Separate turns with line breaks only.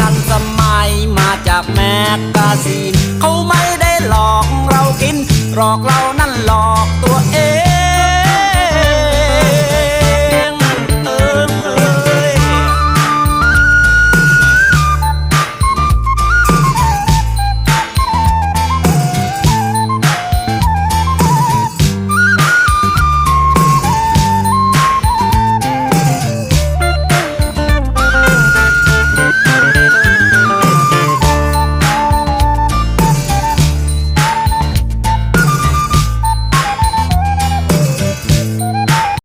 ทันสมัยมาจากแมกกาซีนเขาไม่ได้หลอกเรากิน หลอกเรานั่นหลอกตัวเอง